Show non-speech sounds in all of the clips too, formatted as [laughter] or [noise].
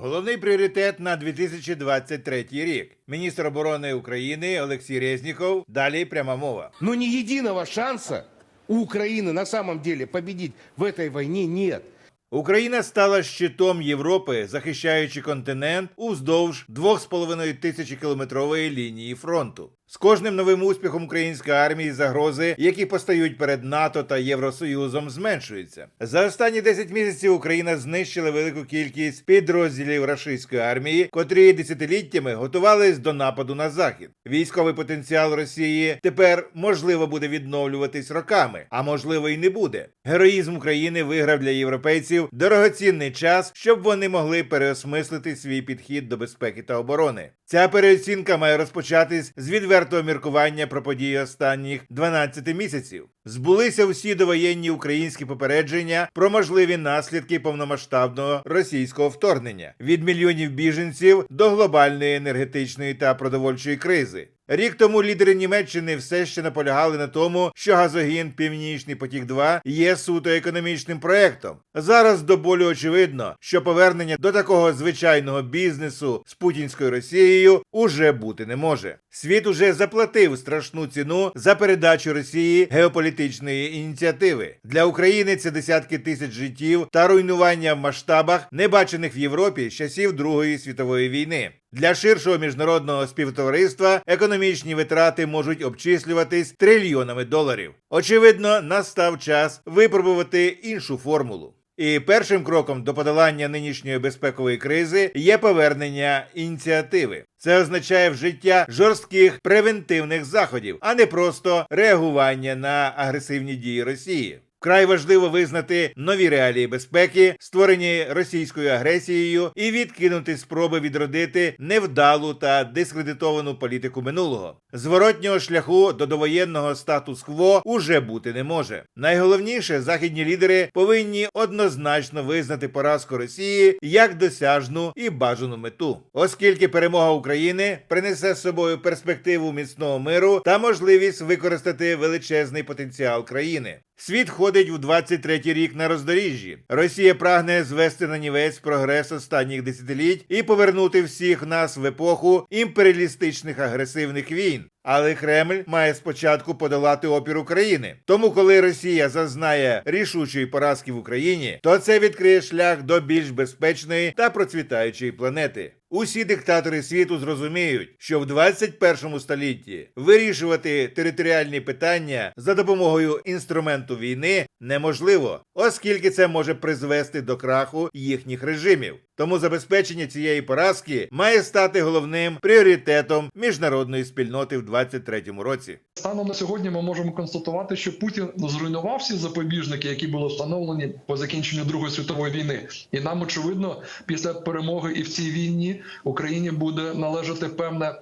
Головний пріоритет на 2023 рік. Міністр оборони України Олексій Резніков. Далі пряма мова. Ну ні єдиного шанса у України на самом деле победить в этой войне нет. Україна стала щитом Європи, захищаючи континент уздовж 2,5 тисячі кілометрової лінії фронту. З кожним новим успіхом української армії загрози, які постають перед НАТО та Євросоюзом, зменшуються. За останні 10 місяців Україна знищила велику кількість підрозділів рашистської армії, котрі десятиліттями готувались до нападу на захід. Військовий потенціал Росії тепер можливо буде відновлюватись роками, а можливо і не буде. Героїзм України виграв для європейців дорогоцінний час, щоб вони могли переосмислити свій підхід до безпеки та оборони. Ця переоцінка має розпочатись з відвертого міркування про події останніх 12 місяців. Збулися всі довоєнні українські попередження про можливі наслідки повномасштабного російського вторгнення від мільйонів біженців до глобальної енергетичної та продовольчої кризи. Рік тому лідери Німеччини все ще наполягали на тому, що газогін Північний потік 2 є суто економічним проектом. Зараз до болю очевидно, що повернення до такого звичайного бізнесу з путінською Росією уже бути не може. Світ уже заплатив страшну ціну за передачу Росії геополітичної ініціативи. Для України це десятки тисяч життів та руйнування в масштабах, не бачених в Європі з часів Другої світової війни. Для ширшого міжнародного співтовариства економічні витрати можуть обчислюватись трильйонами доларів. Очевидно, настав час випробувати іншу формулу. І першим кроком до подолання нинішньої безпекової кризи є повернення ініціативи. Це означає вжиття жорстких превентивних заходів, а не просто реагування на агресивні дії Росії. Вкрай важливо визнати нові реалії безпеки, створені російською агресією, і відкинути спроби відродити невдалу та дискредитовану політику минулого. Зворотнього шляху до довоєнного статус-кво уже бути не може. Найголовніше, західні лідери повинні однозначно визнати поразку Росії як досяжну і бажану мету, оскільки перемога України принесе з собою перспективу міцного миру та можливість використати величезний потенціал країни. Світ ходить у 23-й рік на роздоріжжі. Росія прагне звести на нівець прогрес останніх десятиліть і повернути всіх нас в епоху імперіалістичних агресивних війн. Але Кремль має спочатку подолати опір України. Тому, коли Росія зазнає рішучої поразки в Україні, то це відкриє шлях до більш безпечної та процвітаючої планети. Усі диктатори світу зрозуміють, що в 21 столітті вирішувати територіальні питання за допомогою інструменту війни неможливо, оскільки це може призвести до краху їхніх режимів. Тому забезпечення цієї поразки має стати головним пріоритетом міжнародної спільноти в 2023 році. Станом на сьогодні ми можемо констатувати, що Путін зруйнував всі запобіжники, які були встановлені по закінченню Другої світової війни. І нам очевидно, після перемоги і в цій війні Україні буде належати певне.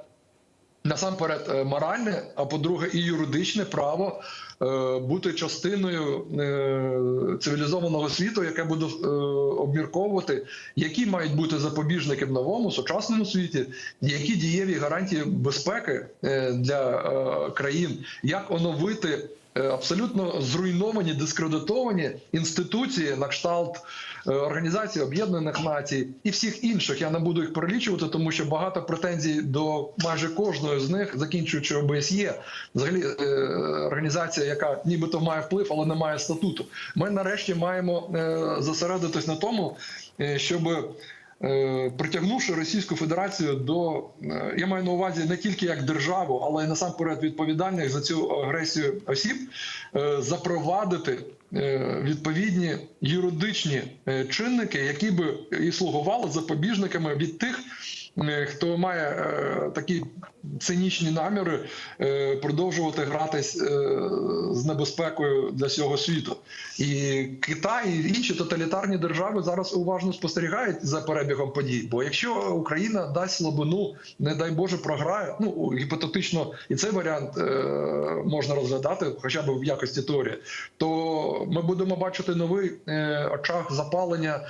Насамперед е, моральне, а по-друге, і юридичне право бути частиною е, цивілізованого світу, яке буде е, обмірковувати, які мають бути запобіжники в новому сучасному світі, які дієві гарантії безпеки е, для е, країн, як оновити е, абсолютно зруйновані, дискредитовані інституції на кшталт е, Організації Об'єднаних Націй і всіх інших. Я не буду їх перелічувати, тому що багато претензій до майже кожної з них, закінчуючи ОБСЄ, взагалі е, організація, яка нібито має вплив, але не має статуту. Ми нарешті маємо е, зосередитись на тому, е, щоб е, Притягнувши Російську Федерацію до е, я маю на увазі не тільки як державу, але й насамперед відповідальних за цю агресію осіб, е, запровадити е, відповідні юридичні е, чинники, які би і слугували запобіжниками від тих, е, хто має е, такі цинічні наміри е, продовжувати гратись е, з небезпекою для всього світу. І Китай і інші тоталітарні держави зараз уважно спостерігають за перебігом подій. Бо якщо Україна дасть слабину, не дай Боже, програє, ну гіпотетично, і цей варіант е, можна розглядати, хоча б в якості теорії, то ми будемо бачити новий е, очаг запалення.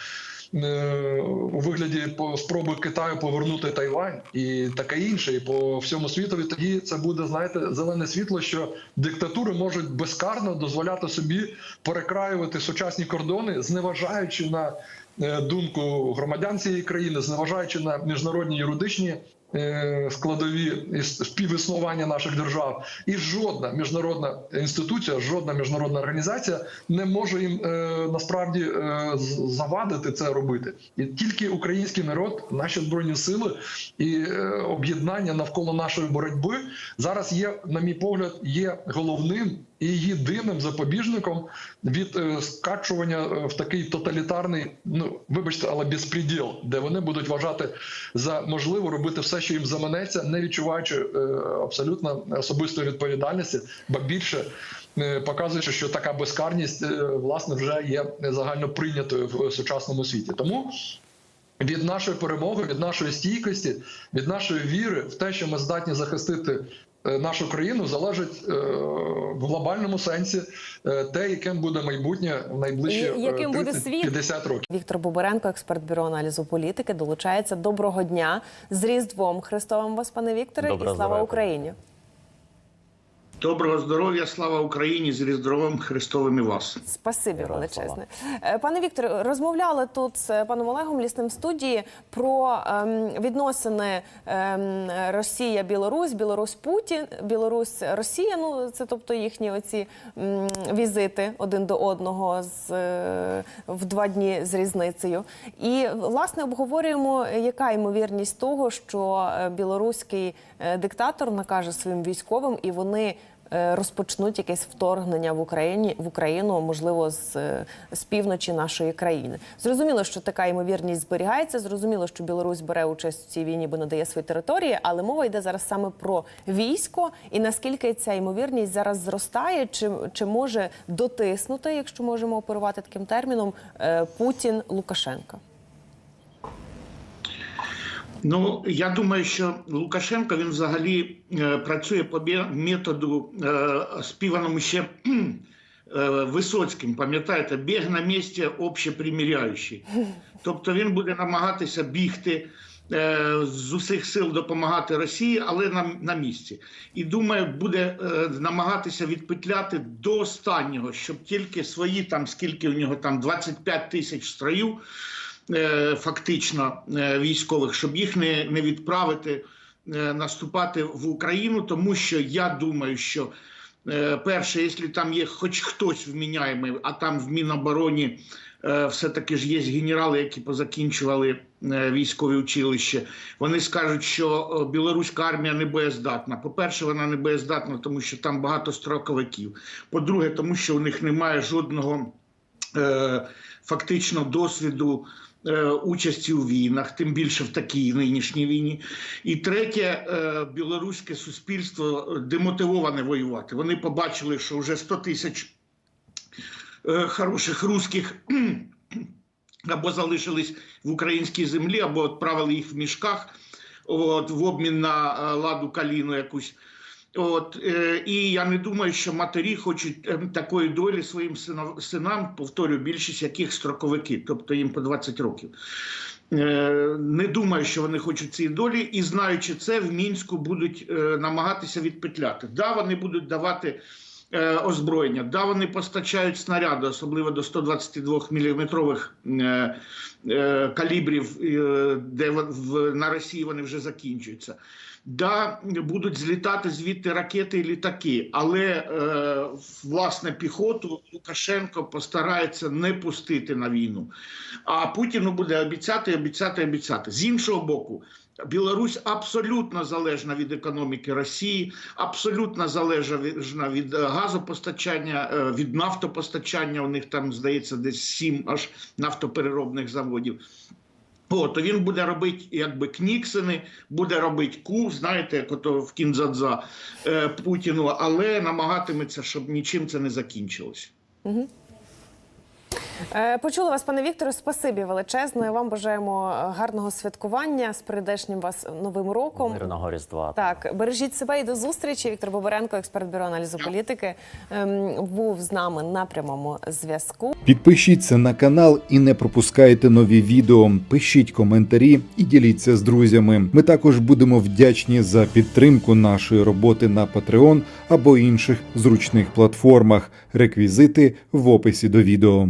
Е, У вигляді спроби Китаю повернути Тайвань і таке інше, і по всьому світові тоді це буде знаєте зелене світло, що диктатури можуть безкарно дозволяти собі перекраювати сучасні кордони, зневажаючи на е, думку громадян цієї країни, зневажаючи на міжнародні юридичні складові іс- співіснування наших держав, і жодна міжнародна інституція, жодна міжнародна організація не може їм е, насправді е, завадити це робити. І тільки український народ, наші збройні сили і е, об'єднання навколо нашої боротьби зараз є, на мій погляд, є головним і єдиним запобіжником від е, скачування е, в такий тоталітарний, ну вибачте, але безпреділ, де вони будуть вважати за можливо робити все, що їм заманеться, не відчуваючи е, абсолютно особистої відповідальності, ба більше. е, Показуючи, що така безкарність е, власне вже є загально прийнятою в сучасному світі, тому від нашої перемоги, від нашої стійкості, від нашої віри в те, що ми здатні захистити нашу країну, залежить е, в глобальному сенсі е, те, яким буде майбутнє в найближчі І яким буде е, світ? 30-50 років. Віктор Бубаренко, експерт бюро аналізу політики, долучається. Доброго дня з Різдвом Христовим вас, пане Вікторе, і слава. Україні. Доброго здоров'я, слава Україні з Різдвом Христовим і вас. Спасибі величезне. Е, Пане Вікторе, розмовляли тут з паном Олегом Лісним в студії про ем, відносини ем, Росія, Білорусь, Білорусь Путін, Білорусь Росія. Ну це тобто їхні оці м, візити один до одного з е, в два дні з різницею. І власне обговорюємо, яка ймовірність того, що е, білоруський е, диктатор накаже своїм військовим, і вони розпочнуть якесь вторгнення в Україні в Україну, можливо, з, е, з півночі нашої країни. Зрозуміло, що така ймовірність зберігається. Зрозуміло, що Білорусь бере участь у цій війні, бо надає свої території, але мова йде зараз саме про військо, і наскільки ця ймовірність зараз зростає, чи, чи може дотиснути, якщо можемо оперувати таким терміном, е, Путін Лукашенка. Ну я думаю, що Лукашенко він взагалі е, працює по методу е, співаному ще е, Висоцьким. Пам'ятаєте, біг на місці общеприміряючий. Тобто він буде намагатися бігти. е, З усіх сил допомагати Росії, але на, на місці, і думаю, буде е, намагатися відпетляти до останнього, щоб тільки свої там, скільки у нього там 25 тисяч строїв, фактично е, військових, щоб їх не, не відправити е, наступати в Україну, тому що я думаю, що е, перше, якщо там є хоч хтось вміняємий, а там в Мінобороні е, все-таки ж є генерали, які позакінчували е, військові училища, вони скажуть, що е, білоруська армія не боєздатна. По-перше, вона не боєздатна, тому що там багато строковиків. По-друге, тому що у них немає жодного е, фактично досвіду е, участі у війнах, тим більше в такій нинішній війні. І третє, е, білоруське суспільство демотивоване воювати. Вони побачили, що вже 100 тисяч е, хороших русських [clears throat] або залишились в українській землі, або відправили їх в мішках от, в обмін на е, ладу каліну якусь. От е, і я не думаю, що матері хочуть е, такої долі своїм синам, повторю, більшість яких строковики, тобто їм по 20 років. Е, не думаю, що вони хочуть цієї долі, і знаючи це, в мінську будуть е, намагатися відпетляти. Да, вони будуть давати озброєння, да, вони постачають снаряди, особливо до 122 міліметрових калібрів, де в, на Росії вони вже закінчуються. Да, будуть злітати звідти ракети і літаки, але е, власне піхоту Лукашенко постарається не пустити на війну. А Путіну буде обіцяти, обіцяти, обіцяти. З іншого боку, Білорусь абсолютно залежна від економіки Росії, абсолютно залежна від е, газопостачання, е, від нафтопостачання. У них там здається десь сім аж нафтопереробних заводів. О, то він буде робити якби кніксини, буде робити ку, знаєте, як ото в кінзадза е, Путіну, але намагатиметься, щоб нічим це не закінчилось. Е, Почули вас, пане Вікторе. Спасибі величезне. Вам бажаємо е, гарного святкування з прийдешнім вас новим роком. Мирного Різдва. Так, бережіть себе і до зустрічі. Віктор Бобаренко, експерт бюро аналізу політики, ем, був з нами на прямому зв'язку. Підпишіться на канал і не пропускайте нові відео. Пишіть коментарі і діліться з друзями. Ми також будемо вдячні за підтримку нашої роботи на Patreon або інших зручних платформах. Реквізити в описі до відео.